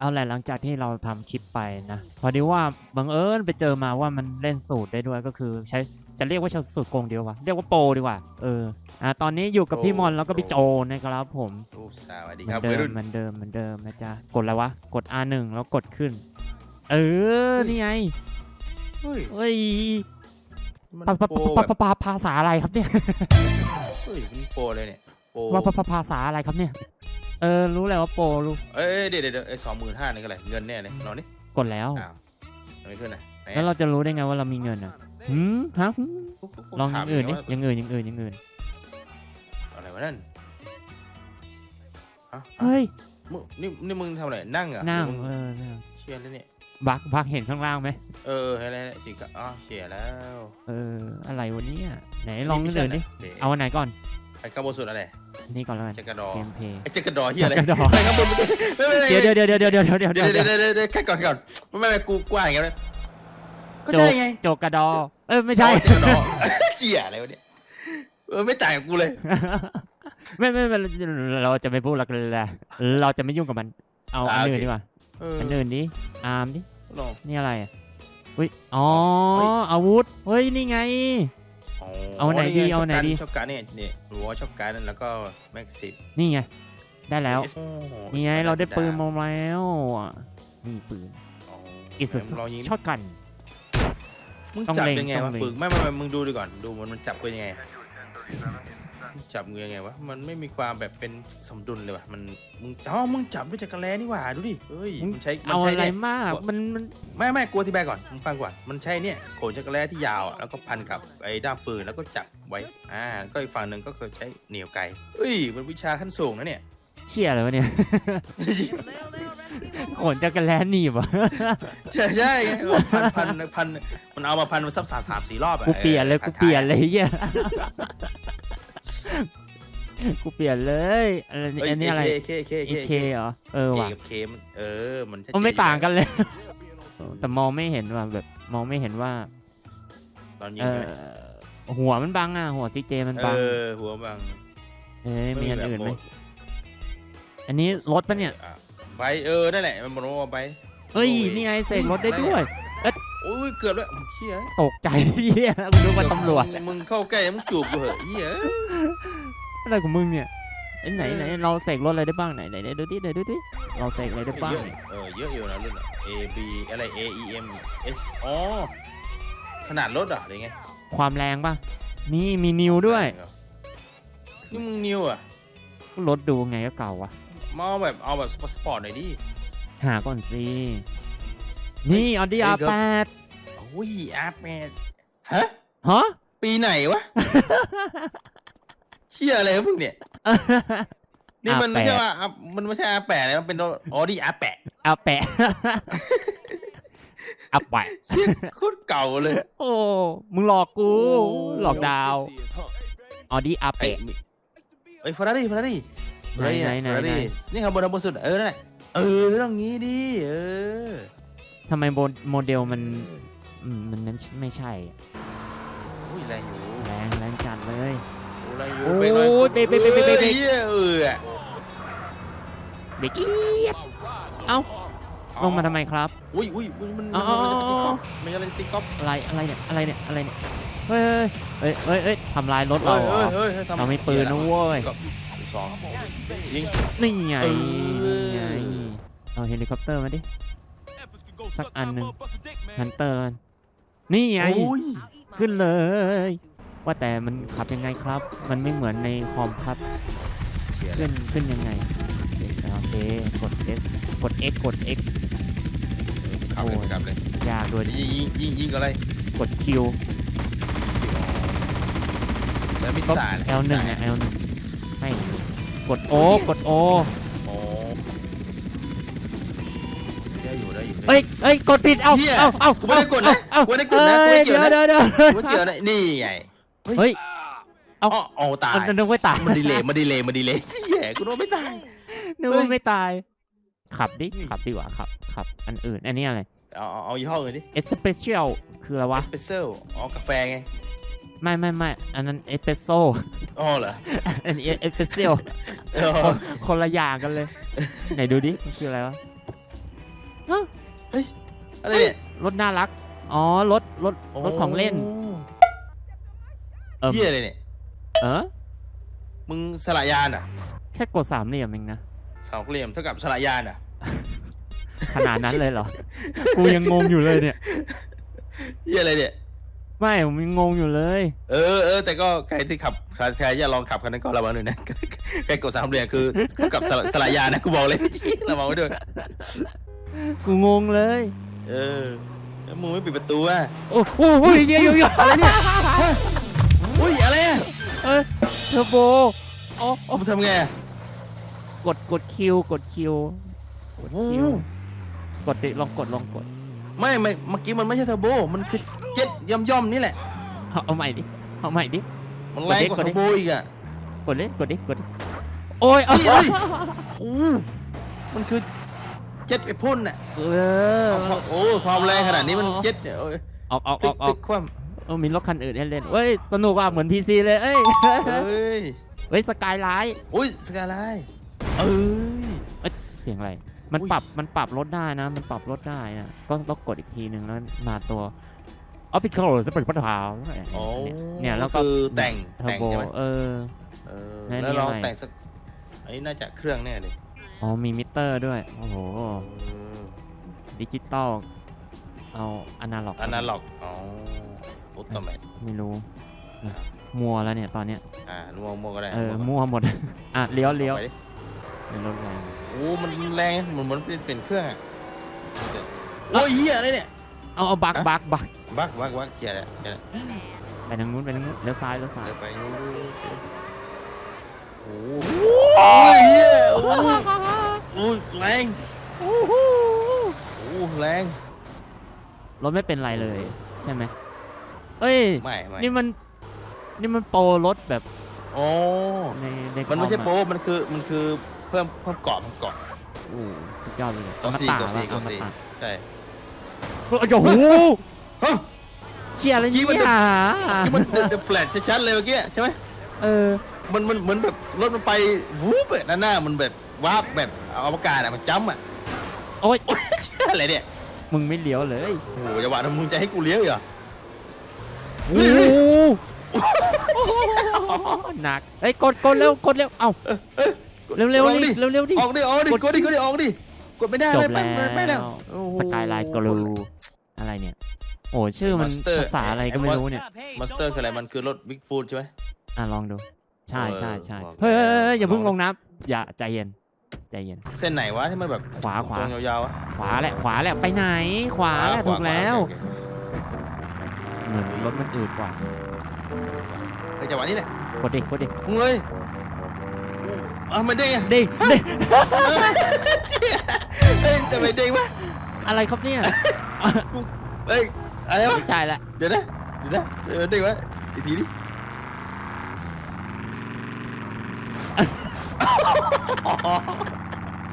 เอาแหละหลังจากที่เราทำคลิปไปนะพอดีว่าบังเอิญไปเจอมาว่ามันเล่นสูตรได้ด้วยก็คือใช้จะเรียกว่าใช้สูตรโกงเดียววะเรียกว่าโปรดีกว่าเอออะตอนนี้อยู่กับพี่มอนแล้วก็พี่โจนะครับผมโอ้สวัสดีเหมืคอรับนเดิวัยมรุ่นเหมือนเดิมเหมือนเดิมนะจ๊ะกดอะไรวะกด R1 แล้วกดขึ้น เออนี่ไงเฮ้ยเฮ้ยมันภาษาโปรแบบภาษาภาษาอะไรครับเนี่ยเฮ้ยมันโปรเลยเนี่ยโปรว่าภาษาภาษาอะไรครับเนี่ย เออรู้แล้วว่าโปรรู้เอ้ยเดี๋ยวเดี๋ยวเดี๋ยวไอ้สองหมื่นห้านี่ก็อะไรเงินแน่เลยนอนนี่กดแล้วอ้าวทำไมขึ้นอะไหนแล้วเราจะรู้ได้ไงว่าเรามีเงินอะหืมฮะหืมกูกูกูลองอถามย่างอื่นดิว่าอย่างอื่นอย่างอื่นอย่างอื่นอะไรวะนั่นอะเฮ้ยมึงนี่นี่มึงทำอะไรนั่งเหรอะนั่งมึเออนั่งเชียร์แล้วเนี่ยบักบักเห็นข้างล่างไหมเออเห็นอะไรเนี่ยสิกะอ๋อเชียร์แล้ว เอออะไรวันนี้ไหนลองไม่อื่ใช่นดินะดี๋ยวเอาอันไหนก่อน ไอ้ข้างบนสุดอะไรนี่ก่อนแล้วกันจักรดอเกมเพย์ ไอ้จักรดอเฮียอะไรจักรดอไอ้ข้างบนไม่ไม่ไม่ไม่เดี๋ยวเดี๋ยวเดี๋ยวเดี๋ยวเดี๋ยวเดี๋ยวเดี๋ยวเดี๋เดี๋ยยววเดี๋ยวเดี๋ยวเดี๋ยวแค่ก่อนก่อนไม่ไม่ไม่กูกว้างอย่างเงี้ยเลยก็โจใช่ไงโจกระดอ เออไม่ใช่อ๋อจักรดอเจียอะไรวะเนี่ยเออไม่ต่างกับกูเลย ไม่ไม่ไม่เราจะไม่พูดหรอกเลยเราจะไม่ยุ่งกับมัน เอาอันอื่นดีกว่าเอออันอื่นดิอาร์มดิลองนี่อะไรอะอุ้ยอ๋อเฮ้ย อาวุธเฮ้ยนี่ไง เอาไหนดีงเอาไหนดีชอบการเนี่ยนี่รัวชอบการแล้วก็แม็กซิมนี่ไงได้แล้วโอ้โหนี่ไงเราได้ปืนมาแล้วนี่ปืนอ๋ออิสลองยิงช็อตกันมึงต้องจับเล็งยังไงต้วะองเล็งปืนไม่ไม่ไม่มึงดูดีก่อนดูมันมันจับปืนยังไงมึง จับมือยังไงวะ มันไม่มีความแบบเป็นสมดุลเลยว่ะ มัน มึงอ๋อมึงจับด้วยจักรแลนี่หว่า ดูดิเฮ้ย มันใช้มันเอาใช้อะไรเนี่ย มาก มันมัน ไม่ไม่กลัวที่แบกก่อนมึงฟังก่อน มันใช้เนี่ยโขนจักรแลที่ยาวอะแล้วก็พันกับไอ้ด้ามปืนแล้วก็จับไว้ อ่า ก็อีกฝั่งหนึ่งก็คือใช้เหนียวไกเอ้ย มันวิชาขั้นสูงนะเนี่ย เชี่ยอะไรวะเนี่ยโขนจักรแลหนีบอะใช่ใช่ไงเออพันพันพันมันเอามาพันมาซับสามสามสี่รอบอะกูเปลี่ยนเลย ออกูเปลี่ยนเลยเหี้ย กูเปลี่ยนเลยอะไรเอ้ยอันนี้อะไรเคเคอีเคเคเหรอเออเคว่ะกับเคมันเออมันชัดเจมันไม่อยู่ต่างกันเลย แต่มองไม่เห็นว่าแบบมองไม่เห็นว่าตอนยิงเอใช่ไหมอหัวมันบังอะหัวซีเจมันเอบังอหัวบังเอ้ยมีอันอื่นไหมแบบโดอันนี้รถปะเนี่ยอ่ใบเออนั่นแหละมันบอกว่าใบเอ้ยโอ้ยนี่ไงเสกรถได้ด้วยโอ้ยเกือบแล้วเชี่ยตกใจเหี้ยกูนึกว่าตำรวจมึงมึงเข้าใกล้มึงจูบกูเหอะเหี้ย อะไรของมึงเนี่ยไอ้ไหนเออไหนเราเสกรถอะไรได้บ้างไหนไหนไหนดูดิไหนดูดิเราเสกอะไรได้บ้างเยอะเออเยอะอยู่นะรุ่นอะ A B อะไร A E M S อ๋อขนาดรถเหรอะหรือไงความแรงป่ะนี่มีนิวด้วยนี่มึงนิวอะรถดูไงก็เก่าวะมาเอาแบบเอาแบบสปอร์ตหน่อยดิหาก่อนสินี่ออดี้เฮ้อายครับแปดโอ้ยอาแปดฮะฮะปีไหนวะ เชี่ยอะไรของมึงเนี่ย นี่มันไม่ใช่ว่า R- มันไม่ใช่อาแปดเลยมันเป็นออดี้อาแปดอาแปะอาแปะ เชี่ยโคตรเก่าเลย โอ้ มึงหลอกกูโอ้หลอกดาวออดี้อาไอ้แปะไอ้ฟารารี่ฟารารี่ไหนไหนไหนฟารารี่ไหน นี่ครับบนบนสุด เออนั่นแหละเออต้องงี้ดิ เออ ทำไมโมโมเดลมันอืมมันนั้นไม่ใช่อะอุ้ยแรงอยู่ โอ้แรงอยู่โอ้เบรกหน่อยเบรกเบรกเบรกเบรกเบรกเออเหี้ยเออเบรกอี๊ดเอ้าลงมาทำไมครับ อุ้ยอุ้ยอุ้ยมันอ๋มันอ มันจะตีก๊อฟมันจะตีก๊อฟอะไรอะไรเนี่ยอะไรเนี่ยอะไรเนี่ยเฮ้ยเฮ้ยเฮ้ยเฮ้ยทำลายรถเราเหรอเฮ้ยเฮ้ยทำเรามีปืนนะเว้ยก๊อฟสองยิง นี่ไงเออ นี่ไงเอาเฮลิคอปเตอร์มาดิสักอันหนึ่งฮันเตอร์มันนี่ไงโอ้ยขึ้นเลย ว่าแต่มันขับยังไงครับ มันไม่เหมือนในคอมครับเชี่ยเลขึ้ยนขึ้นยังไงโอเคกด X กด X กด X ขับเลยขับเลยยากด้วยยิงยิงยิงยิงอะไรกด Q แล้วมิสก็ไซล์ L หนึ่งอะ L หนึ่งไม่กด O กด O โอ้ได้อยู่ได้อยู่ได้อยู่เอ้ยเอ้ยกดผิดเอ้าเหี้ยเอ้าเอ้ากูไม่ได้กดนะเอ้ากูไม่ได้กดนะเอ้ยกูไม่เกี่เดี๋ยยววนะเดี๋ยวเดี๋ยวกูเกี่ยวนะนี่ไง เฮ้ย เอ้าอ๋อโอ้ตาย มันนึกว่าตาย มันดีเลยมันดีเลยมันดีเลยแย่กูโดนไม่ตาย นึกว่าไม่ตาย ขับดิ ขับดีกว่าขับ ขับ อันอื่น อันนี้อะไร เอาเอาเอายี่ห้ออื่นดิเอสเปเชียลคืออะไรวะเอสเปรสโซ่อ๋อกาแฟไง ไม่ไม่ไม่อันนั้นเอสเปรสโซอ๋อเหรอ อันนี้เอสเปรสเซียลเออคนคนละอย่างกันเลย ไหนดูดิ มันคืออะไรวะฮะเฮ้ย อะไรเนี่ยรถน่ารัก อ๋อ รถ รถ รถของเล่น เออเฮียอะไรเนี่ย เออมึงสละยานอะแค่กดสามเหลี่ยมเองนะสามเหลี่ยมเท่ากับสละยานอะ ขนาดนั้นเลยเหรอ กูยังงงอยู่เลยเนี่ย เฮียอะไรเนี่ย ไม่ผมยังงงอยู่เลย เออเออแต่ก็ใครที่ขับใครใครอยากลองขับคันนั้นก็ระวังหน่อยนะ ใครกดสามเหลี่ยมคือเท่ากับสละสละยานนะกูบอกเลย ระวังไว้ด้วย กูงงเลย เออแล้วมึงไม่ปิดประตูอะ โอ้โหเยอะเยอะเยอะอะไรเนี่ย อุ้ยอะไรอะเออเทอร์โบโอ้มึงทำไงอะกดกดคิวกดคิวกดคิวกดดิลองกดลองกดไม่ไม่เมื่อกี้มันไม่ใช่เทอร์โบมันคือเจ็ตย่อมย่อมๆนี่แหละ เอาเอาใหม่ดิเอาใหม่ดิ มันแรงกว่ากดดิเทอร์โบอีกอะ กดดิกดดิกดดิโอ้ยเอาเฮ้ยเฮ้ยอู้มันคือเจ็ตไอ้พ่นน่ะเออเอาโอ้ความแรงขนาดนี้มันเจ็ตเนี่ยโอ้ยออกออกพอลิอกกอพอลิกกคว่ เออมีรถคันอื่นให้เล่นเฮ้ยสนุกว่ะเหมือนพีซีเลยเอ้ยำเอ้ยเฮ้ยสกายไลท์อุ้ยสกายไลน์เอ้ย เอ้ยเสียงอะไร มันอุ๊ย ปรับมันปรับรถได้นะ มันปรับรถได้นะก็ต้องกดอีกทีหนึ่งแล้วมาตัวออฟฟิเชียลสเปรย์พัฒนาโอ้เนี่ยแล้วก็คือแต่งเทอแต่งร์โบใช่ไหมเออ เออแล้วแล้วนี่ลองอะไร แต่งสักอันนี้น่าจะเครื่องแน่เลยอ๋อมีมิเตอร์ด้วย โอ้โหเออดิจิตอลเอาอนาล็อก อนาล็อกอ๋อ อุลตร้าแมนไม่รู้อะมัวแล้วเนี่ยตอนเนี้ยอ่านัวมัวก็ได้เออนัวมั่วหมด อะเลี้ยวเลี้ยวอาไปดิเป็นรถแรงโอ้มันแรงเหมือนเหมือนเป็นเป็นเครื่องอะโอ้ยเฮียอะไรเนี่ยเอาเอาบักฮะบักบักบักบักบักเฮียอะไรเฮียอะไรไปทางนู้นไปทางนู้นเลี้ยวซ้ายเลี้ยวซ้ายเดี๋ยวไปนู้นโอ้โหโอ้ยเฮียโอ้ยโอ้ยแรงโอ้แรงรถไม่เป็นไรเลยใช่ไหม เอ้ย ไม่ไม่นี่มัน นี่มันโปรรถแบบโอ้ในในมันไม่ใช่คอโป๊ะมันคือมันคือเพิ่มเพิ่มเกาะเพิ่มเกาะโอ้สุดยอดเลยเกาะมาสี่ตาเกาะสี่เอาเกาะมาสี่ตาใช่โอ้โหฮะเชียร์อะไรเมื่อกี้มันเนี่ยที่มันเดอะแฟลชชัดๆเลยเมื่อกี้ใช่ไหมเออ มันมันเหมือนแบบรถมันไปวูบอะด้านหน้ามันแบบวาบแบบอวกาศอะมันจ้ำอะโอ้ยโอ้ยเชื่ออะไรเนี่ยมึงไม่เลี้ยวเลยโอ้โหจังหวะนั้นมึงจะให้กูเลี้ยวอีกเหรอ โอ้โหหนักเฮ้ยกดกดเร็วกดเร็วเอ้าเร็วเร็วลองดิเร็วเร็วดิ ออกดิออกดิกดกดดิกดดิออกดิกดไม่ได้จบไม่ไม่ไม่ได้แล้วโอ้โหสกายไลน์กรูอะไรเนี่ย โอ้ชื่อมัน Monster ภาษาอะไรก็ไม่รู้เนี่ย มาสเตอร์คืออะไรมันคือรถบิ๊กฟูดใช่ไหม อะ ลองดู ใช่ใช่ใช่เออเฮ้ยเฮ้ยเฮ้ยบอกอย่าเพิ่งลลองงน้ำอย่าใจเย็น ใจเย็น เส้นไหนวะที่มันแบบขวาขวาตรงยาวๆอะขวาแหละขวาแหละไปไหน ขวาแหละขถูกแล้ว โอเคเหมือนรถมันอืดกว่าโอเคจังหวะนี้แหละกดดิกดดิมึงเลยอะมันเด้งอะเด้งเด้งเฮ้ยทำไมเด้งวะอะไรครับเนี่ยเฮ้ยอะไรวะไม่ใช่ละเดี๋ยวนะเดี๋ยวนะเดี๋ยวเด้งวะอีกทีดิ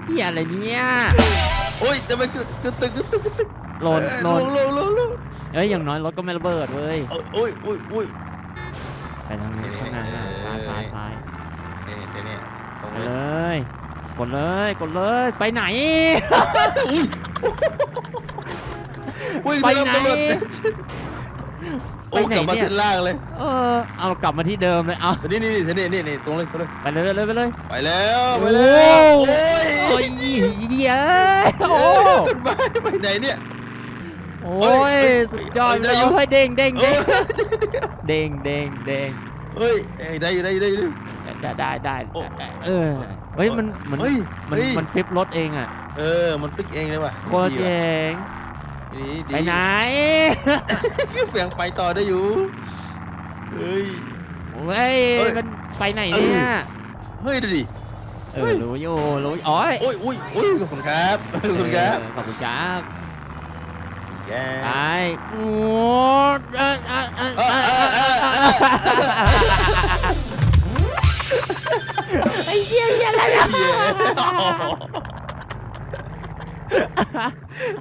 เฮียอะไรเนี่ยโอ้ยทำไมคือคือตึกคือตึกคือตึกโลนโลนโลนโลนโลน เอ้ยอย่างน้อยรถก็ไม่ระเบิดเว้ยโอ้ยโอ้ยโอ้ยไปทางนู้นข้างหน้าข้างหน้าซ้ายซ้ายซ้ายนี่เซนี่ตรงไปเลเลยยกดเลยกดเลยไปไหน อุ้ยอุ้ยไปไหนตำรวจโอ้ไปไหนกลับมาเนี่ยเส้นล่างเลยเออเอากลับมาที่เดิมเลยเอานี่นี่นี่เส้นนี่นี่นี่ตรงเลยตรงเลยไปเลยไปเลยไปเลย ไปแล้วไปโอ้แล้วโอ้ยโอ้ยเหี้ยโอ้ ต้นไม้ไปไหนเนี่ย โอ้ยสุดยอดเอ้ยเลได้ยอยู่เฮ้ยเด้งเด้งเอ้เด้ยงเด้งเด้งเด้งเฮ้ยเอ้ยได้อยู่ได้อยู่ได้อยู่ได้ได้ได้โอ้เออเฮ้ยมันมันเฮ้ยมันเฮ้ยมันฟลิปรถเองอะเออมันพลิกเองเลยว่ะโคตรเจ๋งดีดีไปไหนเฟียงไปต่อได้อยู่เฮ้ยเฮ้ยเอ้ยมันไปไหนเนี่ยเฮ้ยดูดิเอเฮ้อยรู้อยู่รู้อยู่อ๋อยโอ้ยโอ้ยโอ้ยขอบคุณครับขอบคุณครับเออขอบคุณครับ แย่ไปโอ้เอ่อเอ่อเอ่อเออเออเออเออไอ้เหี้ยเหี้ยอะไรเนี่ยเหี้ย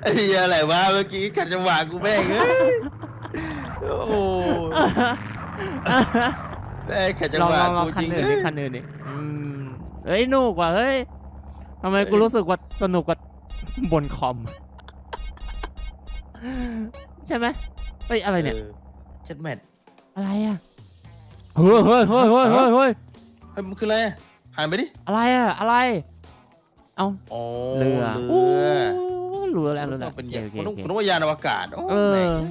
ไอ้เหี้ยอะไรวะเมื่อกี้ขัดจังหวะกูแม่งเอ้ยโอ้โหแม่งขัดจังลองหวะลองลองกูคัจนริงอื่นเลดิยคันอื่นดิอืมเฮ้ยหนุกว่ะเฮ้ยทำไมกูรู้สึกว่าสนุกกว่าบนคอม ใช่ไหมเฮ้ยอะไรเนี่ยเช็ดแมทอะไรอะเฮ้ยเฮ้ยเฮ้ยเฮ้ยเฮ้ยเฮ้ยเฮ้ยมันคืออะไรอะหันไปดิอะไรอะอะไรเอาอ๋อเรือเรือเรือแล้วเรือแล้วเป็นโอเคยานโอเคคนโอต้องเคคนต้องว่ายานอวกาศโอ้เอแม่อง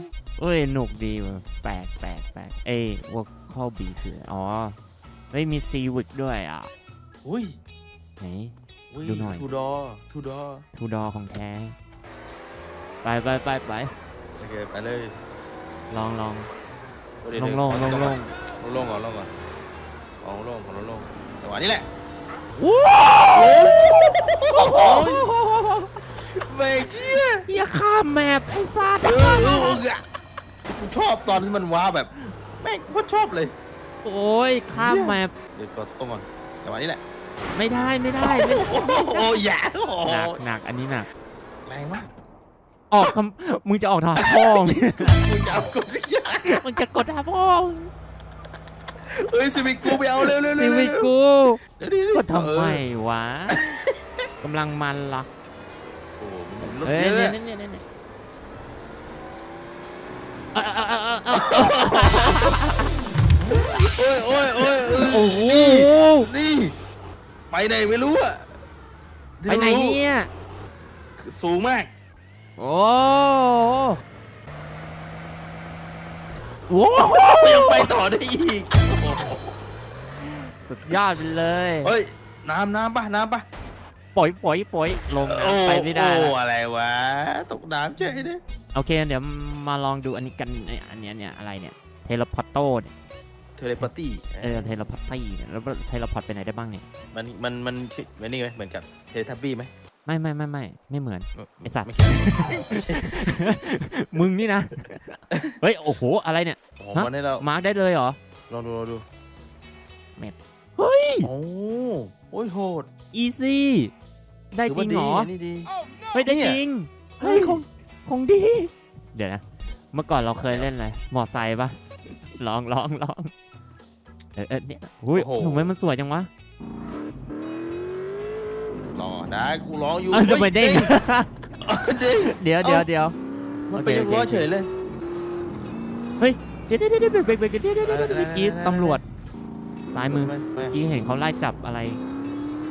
เอ้ยหนุกดีว่ะแปลกแปลกแปลกเอ้ยว่าข้อบีคืออ๋อเฮ้ยมีซีวิกด้วยอะอุ้ยไหนอุ้ยดูหน่อยทูดอทูดอทูดอของแท้ ไปไปไปไปโอเคไปเลยลองลอง เดี๋ยวลงลงลงลงลงลงก่อนลงก่อนลงลงก่อนลงลงจังหวะนี้แหละว้าวเบรกเชี่ยอย่าข้ามแมปไอ้สัตว์เออเออเออกูชอบตอนที่มันว้าแบบแม่งโคตรชอบเลย โอ้ยข้ามแมปเดี๋ยวกดต้องก่อนจังหวะนี้แหละไม่ได้ไม่ได้ไม่ได้โอ้โหอย่าโอ้โหหนักหนักอันนี้หนักแรงมาก ออกคำมึงจะออกทางพ่องมึงจะเอากดยามึงจะกดทางพ่องเอ้ยซีวิกกูไปเอาเร็วเร็วเร็ซีววิกูเดี๋ยวดิกดทำไมวะกำลังมันละโอ้โหมันรถเอ้ยเยเนี่ยอะเนี่ยเนี่ยเนี่ยเอ้ยเอ้ยเอ้ยเอ้ยเอ้ยโอ้ยโอ้ยโอ้ยเออโอ้โหนี่ ไปไหนไม่รู้อะไปไหนเนี่ย สูงมาก โอ้โหยังไปต่อได้อีก สุดยอดไปเลยเฮ้ย น้ำน้ำปะน้ำปะปล่อยปล่อยปล่อยลงโอ้น้ำไปไม่ได้โอ้ละอะไรวะ ตกน้ำเฉยเลยโอเคเดี๋ยวมาลองดูอันนี้กันไอ้อันเนี้ยเนี่ยอะไรเนี่ยเทเลพอตโต้เนี่ยเทเลปาตี้ เออเทเลพอตตี้เนี่ยแล้วเทเลพอตไปไหนได้บ้างเนี่ยมัน มัน มันมันนี่ไหมเหมือนกับเทเลทับบี้ไหม ไม่ไม่ไม่ไม่ไม่เหมือน ไอ้สัตว์ม่ใช่มึงนี่นะ เฮ้ย โอ้โห อะไรเนี่ย โอ้โหฮะมันให้เรามาร์กได้เลยเหรอ ลองดูลองดูเฮ้ย โอ้โอ้ยโหดอีซี่ ได้จริงเหรอ ถืว่าดีนี่ดี เฮ้ย ได้เนี่ยจริง เฮ้เฮ้ยยคงคงดี เดี๋ยวนะ เมื่อก่อนเราเคยเล่นอะไรมอไซค์ปะลองลองลองเออเออเนี่ยอุ้ยโอ้โห ทำไมมันสวยจังวะ รอนะกูร้องอยู่เออทำไมเด้ง เด้งเดี๋ยวเดี๋ยวเดี๋ยวมันโอเคเป็นโอเครั้วเฉยเลยเดี๋ยวเดี๋ยวเดี๋ยวเบรกเบรกเบรกเดี๋ยวเดี๋ยวเดี๋ยวเดี๋ยวเมื่อกี้ตำรวจซ้ายมือไไเมื่อกี้เห็นเขาไล่จับอะไร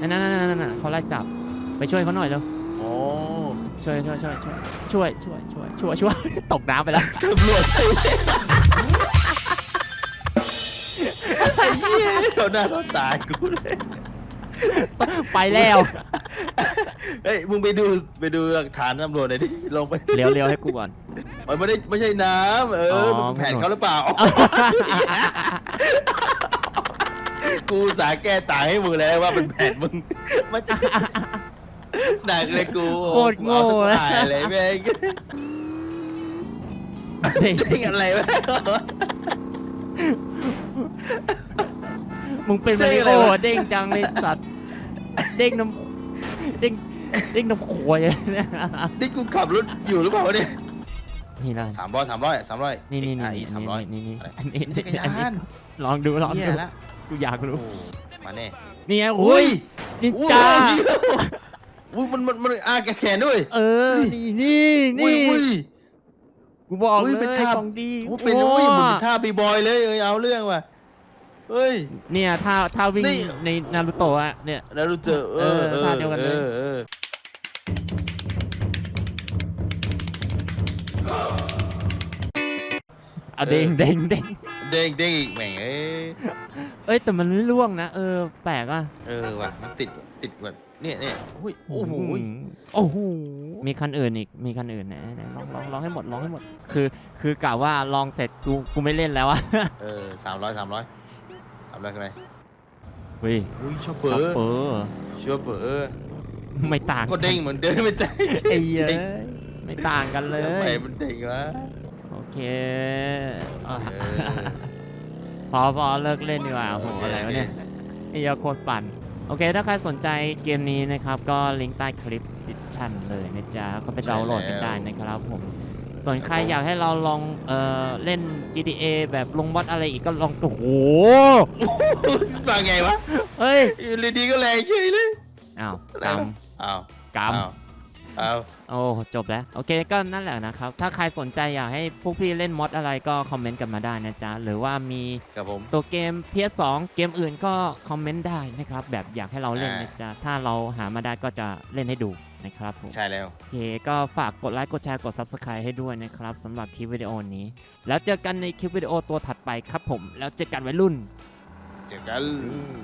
นั่นนั่นนั่นนั่นนั่นเขาไล่จับไปช่วยเขาหน่อยเร็วโอ้ช่วยช่วยช่วยช่วยช่วยช่วยช่วยช่วยช่วยตกน้ำไปแล้วตำรวจไอ้เหี้ยเท่าหน้าเท่าตากูเลยไปแล้ว เฮ้ยมึงไปดูไปดูหลักฐานตำรวจหน่อยดิลงไปเลี้ยวเลี้ยวให้กูก่อน มันไม่ได้ไม่ใช่น้ำเอออมันเป็นแผนเขาหรือเปล่า กูอุตสาห์แก้ต่างให้มึงแล้วว่าเป็นแผนมึงมันจะหนักเลยกูโคตรโง่เอาสักเลยถ่ายเลยแม่งเด้งเด้งอะไรวะมึงเป็นเด้มาริงอะไรโอวะเด้งจังเลยสัตว์ เด้งน้ำ เด้งเด้งน้ำโขยเนี่ยนี่กูขับรถอยู่หรือเปล่าวะเนี่ยนี่นะสามร้อยสามร้อยสามร้อยนี่นี่นี่อีนี่สามร้อยนี่นี่อะไรอันนี้จักรยาอันนี้นลองดูลองเหี้ดูยละกูอยากโอ้รู้มาแน่นี่ไงโอ้ยนินจาอุ้ยมันมันมันอาแกแขนด้วย เออ นี่นี่นี่อุ้ยกูบอกอุ้เลยเป็นท่าของดีอุ้ยเป็นอุ้ยเหมือนเป็นท่าบีบอยเลยเอ้ยเอาเรื่องว่ะ เฮ้ย เนี่ยท่าท่าวิ่งนี่ ในนารูโตะอะเนี่ย แล้วรู้เจอเออเออท่าเดียวกันเลย ออออเอาเด้งเด้งเด้งเด้งเด้งอีกแม่งเอ้ยเอ้ยแต่มันไม่ร่วงนะเออแปลกอะเออว่ะมันติดติดกว่าเนี่ยเนี่ยอุ้ยโอ้โหโอ้โหมีคันอื่นอีกมีคันอื่นไหนไหนลองลองลองให้หมดลองให้หมด คือคือกะว่าลองเสร็จกูกูไม่เล่นแล้วอะ เออสามร้อยสามร้อย สามร้อยอะไรเฮ้ยอุ้ยชอบเปซัอปร์เปอร์ชอบเปอร์ไม่ต่างก็เด้งเหมือนเดิมไม่ได้ไอ้เหี้ยไม่ต่างกันเลทำไมยมันเด้งวะโอเคอะเออพอพอเลิกเล่นดีกว่าโอ้โหอะไรวะเนี่ยไอ้ยาโคตรปั่นโอเค ถ้าใครสนใจเกมนี้นะครับ ก็ลิงก์ใต้คลิปดิชั่นเลยนะจ๊ะ ก็ไปดาวน์โหลดกันได้นะครับผม ส่วนใครอยากให้เราลองเอ่อเล่น GTA แบบลงวัดอะไรอีกก็ลองโอ้โหมาไงวะเฮ้ยอยู่ดีๆก็แรงเฉยเลยอ้าวอะไรกรรมวะอ้าวกรรม อ้าวเอาโอ้จบแล้ว โอเคก็นั่นแหละนะครับ ถ้าใครสนใจอยากให้พวกพี่เล่นมอดอะไรก็คอมเมนต์กันมาได้นะจ๊ะ หรือว่ามีครับผม ตัวเกม PS2 เกมอื่นก็คอมเมนต์ได้นะครับ แบบอยากให้เราเล่นอ่านนะจ๊ะ ถ้าเราหามาได้ก็จะเล่นให้ดูนะครับผมใช่แล้วโอเคก็ฝากกดไลค์กดแชร์กด Subscribe ให้ด้วยนะครับสำหรับคลิปวิดีโอนี้ แล้วเจอกันในคลิปวิดีโอตัวถัดไปครับผม แล้วเจอกันวัยรุ่น เจอกันอืม